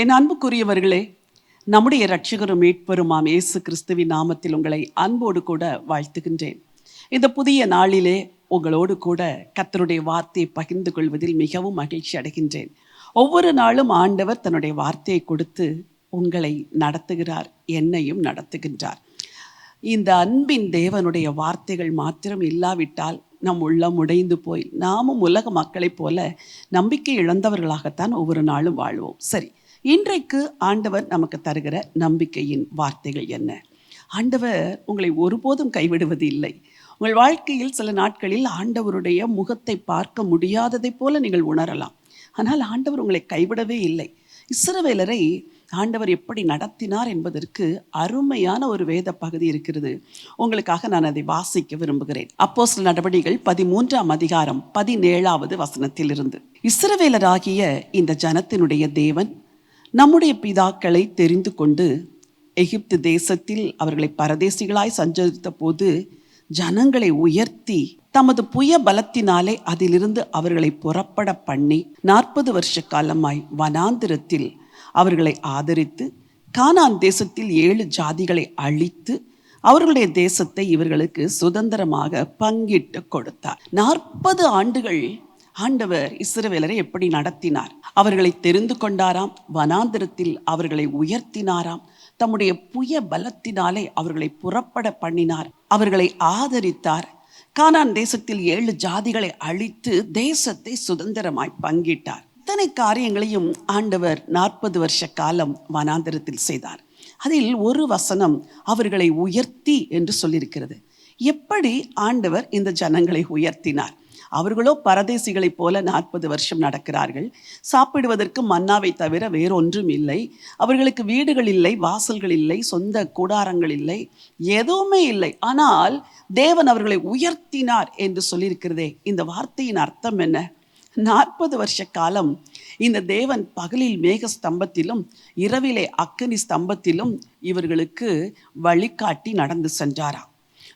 என் அன்புக்குரியவர்களே நம்முடைய ரட்சகரும் மீட்பெருமாம் இயேசு கிறிஸ்துவின் நாமத்தில் உங்களை அன்போடு கூட வாழ்த்துகின்றேன். இந்த புதிய நாளிலே உங்களோடு கூட கர்த்தருடைய வார்த்தையை பகிர்ந்து கொள்வதில் மிகவும் மகிழ்ச்சி அடைகின்றேன். ஒவ்வொரு நாளும் ஆண்டவர் தன்னுடைய வார்த்தையை கொடுத்து உங்களை நடத்துகிறார் என்னையும் நடத்துகின்றார். இந்த அன்பின் தேவனுடைய வார்த்தைகள் மாத்திரம் இல்லாவிட்டால் நம் உள்ளம் உடைந்து போய் நாமும் உலக மக்களைப் போல நம்பிக்கை இழந்தவர்களாகத்தான் ஒவ்வொரு நாளும் வாழ்வோம். சரி இன்றைக்கு ஆண்டவர் நமக்கு தருகிற நம்பிக்கையின் வார்த்தைகள் என்ன? ஆண்டவர் உங்களை ஒருபோதும் கைவிடுவது இல்லை. உங்கள் வாழ்க்கையில் சில நாட்களில் ஆண்டவருடைய முகத்தை பார்க்க முடியாததை போல நீங்கள் உணரலாம். ஆனால் ஆண்டவர் உங்களை கைவிடவே இல்லை. இஸ்ரவேலரை ஆண்டவர் எப்படி நடத்தினார் என்பதற்கு அருமையான ஒரு வேத பகுதி இருக்கிறது. உங்களுக்காக நான் அதை வாசிக்க விரும்புகிறேன். அப்போ சில நடவடிக்கைகள் பதிமூன்றாம் அதிகாரம் பதினேழாவது வசனத்திலிருந்து. இஸ்ரவேலராகிய இந்த ஜனத்தினுடைய தேவன் நம்முடைய பிதாக்களை தெரிந்து கொண்டு எகிப்து தேசத்தில் அவர்களை பரதேசிகளாய் சஞ்சரித்த போது ஜனங்களை உயர்த்தி தமது புய பலத்தினாலே அதிலிருந்து அவர்களை புறப்பட பண்ணி நாற்பது வருஷ காலமாய் வனாந்திரத்தில் அவர்களை ஆதரித்து கானான் தேசத்தில் ஏழு ஜாதிகளை அழித்து அவர்களுடைய தேசத்தை இவர்களுக்கு சுதந்திரமாக பங்கிட்டு கொடுத்தார். நாற்பது ஆண்டுகள் ஆண்டவர் இஸ்ரவேலரை எப்படி நடத்தினார்? அவர்களை தெரிந்து கொண்டாராம் வனாந்திரத்தில் அவர்களை உயர்த்தினாராம் தம்முடைய புய பலத்தினாலே அவர்களை புறப்பட பண்ணினார் அவர்களை ஆதரித்தார். கானான் தேசத்தில் ஏழு ஜாதிகளை அழித்து தேசத்தை சுதந்திரமாய் பங்கிட்டார். இத்தனை காரியங்களையும் ஆண்டவர் நாற்பது வருஷ காலம் வனாந்திரத்தில் செய்தார். அதில் ஒரு வசனம் அவர்களை உயர்த்தி என்று சொல்லியிருக்கிறது. எப்படி ஆண்டவர் இந்த ஜனங்களை உயர்த்தினார்? அவர்களோ பரதேசிகளைப் போல நாற்பது வருஷம் நடக்கிறார்கள். சாப்பிடுவதற்கு மன்னாவை தவிர வேறொன்றும் இல்லை. அவர்களுக்கு வீடுகள் இல்லை வாசல்கள் இல்லை சொந்த கூடாரங்கள் இல்லை எதுவுமே இல்லை. ஆனால் தேவன் அவர்களை உயர்த்தினார் என்று சொல்லியிருக்கிறதே. இந்த வார்த்தையின் அர்த்தம் என்ன? நாற்பது வருஷ காலம் இந்த தேவன் பகலில் மேக ஸ்தம்பத்திலும் இரவிலே அக்கனி ஸ்தம்பத்திலும் இவர்களுக்கு வழிகாட்டி நடந்து சென்றாராம்.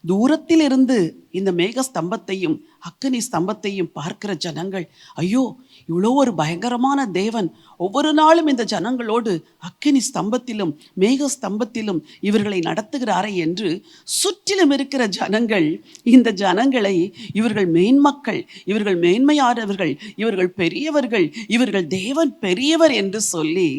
தூரத்திலிருந்து இந்த மேக ஸ்தம்பத்தையும் அக்கனி ஸ்தம்பத்தையும் பார்க்கிற ஜனங்கள் ஐயோ இவ்வளோ ஒரு பயங்கரமான தேவன். ஒவ்வொரு நாளும் இந்த ஜனங்களோடு அக்கினி ஸ்தம்பத்திலும் மேக ஸ்தம்பத்திலும் இவர்களை நடத்துகிறாரே என்று சுற்றிலும் இருக்கிற ஜனங்கள் இந்த ஜனங்களை இவர்கள் மேன்மக்கள் இவர்கள் மேன்மையானவர்கள் இவர்கள் பெரியவர்கள் இவர்கள் தேவன் பெரியவர் என்று சொல்லி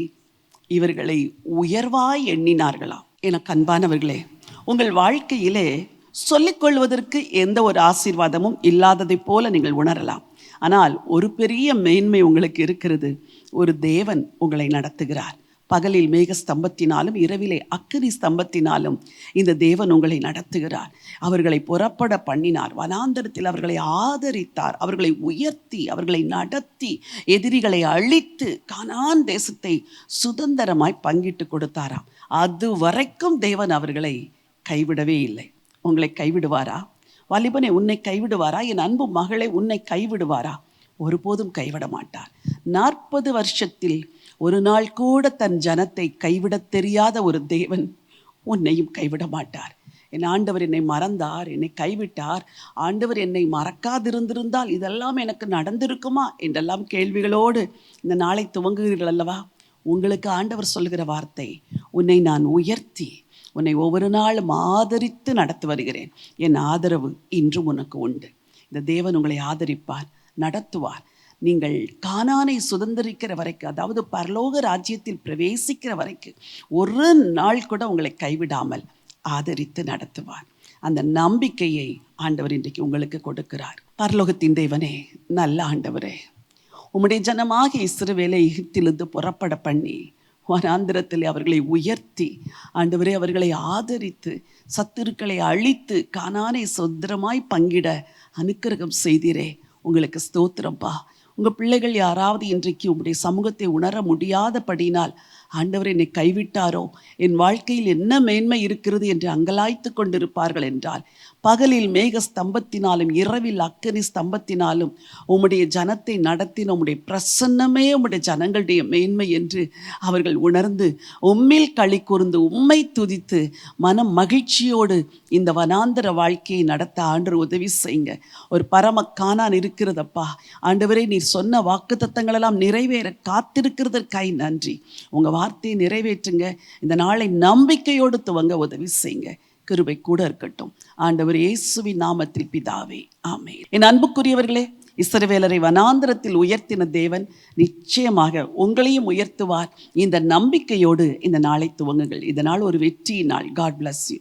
இவர்களை உயர்வாய் எண்ணினார்களாம். என கண்பானவர்களே உங்கள் வாழ்க்கையிலே சொல்லிக்கொள்வதற்கு எந்த ஒரு ஆசீர்வாதமும் இல்லாததைப் போல நீங்கள் உணரலாம். ஆனால் ஒரு பெரிய மேன்மை உங்களுக்கு இருக்கிறது. ஒரு தேவன் உங்களை நடத்துகிறார். பகலில் மேக ஸ்தம்பத்தினாலும் இரவிலே அக்கினி ஸ்தம்பத்தினாலும் இந்த தேவன் உங்களை நடத்துகிறார். அவர்களை புறப்பட பண்ணினார். வனாந்தரத்தில் அவர்களை ஆதரித்தார். அவர்களை உயர்த்தி அவர்களை நடத்தி எதிரிகளை அழித்து கானான் தேசத்தை சுதந்திரமாய் பங்கிட்டு கொடுத்தாராம். அது வரைக்கும் தேவன் அவர்களை கைவிடவே இல்லை. உங்களை கைவிடுவாரா? வாலிபனை உன்னை கைவிடுவாரா? என் அன்பு மகளை உன்னை கைவிடுவாரா? ஒருபோதும் கைவிட மாட்டார். நாற்பது வருஷத்தில் ஒரு நாள் கூட தன் ஜனத்தை கைவிடத் தெரியாத ஒரு தேவன் உன்னையும் கைவிட மாட்டார். என் ஆண்டவர் என்னை மறந்தார் என்னை கைவிட்டார். ஆண்டவர் என்னை மறக்காதிருந்திருந்தால் இதெல்லாம் எனக்கு நடந்திருக்குமா? என்றெல்லாம் கேள்விகளோடு இந்த நாளை துவங்குகிறீர்கள் அல்லவா? உங்களுக்கு ஆண்டவர் சொல்லுகிற வார்த்தை உன்னை நான் உயர்த்தி உன்னை ஒவ்வொரு நாளும் ஆதரித்து நடத்தி வருகிறேன். என் ஆதரவு இன்றும் உனக்கு உண்டு. இந்த தேவன் உங்களை ஆதரிப்பார் நடத்துவார். நீங்கள் கானானை சுதந்திரிக்கிற வரைக்கும் அதாவது பரலோக ராஜ்யத்தில் பிரவேசிக்கிற வரைக்கும் ஒரு நாள் கூட உங்களை கைவிடாமல் ஆதரித்து நடத்துவார். அந்த நம்பிக்கையை ஆண்டவர் இன்றைக்கு உங்களுக்கு கொடுக்கிறார். பரலோகத்தின் தேவனே நல்ல ஆண்டவரே உம்முடைய ஜனமாக இஸ்ரவேலை எகிப்திலிருந்து புறப்பட பண்ணி வனாந்திரத்தில் அவர்களை உயர்த்தி ஆண்டவரே அவர்களை ஆதரித்து சத்துருக்களை அழித்து கானானை சுதந்திரமாய் பங்கிட அனுக்கிரகம் செய்தீரே. உங்களுக்கு ஸ்தோத்திரம்ப்பா உங்கள் பிள்ளைகள் யாராவது இன்றைக்கு உங்களுடைய சமூகத்தை உணர முடியாதபடினால் ஆண்டவர் என்னை கைவிட்டாரோ? என் வாழ்க்கையில் என்ன மேன்மை இருக்கிறது என்று அங்கலாய்த்து கொண்டிருப்பார்கள் என்றால் பகலில் மேக ஸ்தம்பத்தினாலும் இரவில் அக்கனி ஸ்தம்பத்தினாலும் உம்முடைய ஜனத்தை நடத்தின உம்முடைய பிரசன்னமே உம்முடைய ஜனங்களுடைய மேன்மை என்று அவர்கள் உணர்ந்து உம்மில் களி கூர்ந்து உம்மை துதித்து மனம் மகிழ்ச்சியோடு இந்த வனாந்தர வாழ்க்கையை நடத்த ஆண்டு உதவி செய்யுங்க. ஒரு பரம காணான் இருக்கிறதப்பா. ஆண்டவரே நீர் சொன்ன வாக்கு எல்லாம் நிறைவேற காத்திருக்கிறதற்காய் நன்றி. உங்கள் வார்த்தையை நிறைவேற்றுங்க. இந்த நாளை நம்பிக்கையோடு துவங்க உதவி செய்யுங்க. கிருபை கூட இருக்கட்டும். ஆண்டவர் இயேசுவின் நாமத்தில் பிதாவே ஆமே என் அன்புக்குரியவர்களே இஸ்ரவேலரை வனாந்திரத்தில் உயர்த்தின தேவன் நிச்சயமாக உங்களையும் உயர்த்துவார். இந்த நம்பிக்கையோடு இந்த நாளை துவங்குங்கள். இந்த நாள் ஒரு வெற்றி நாள். God bless you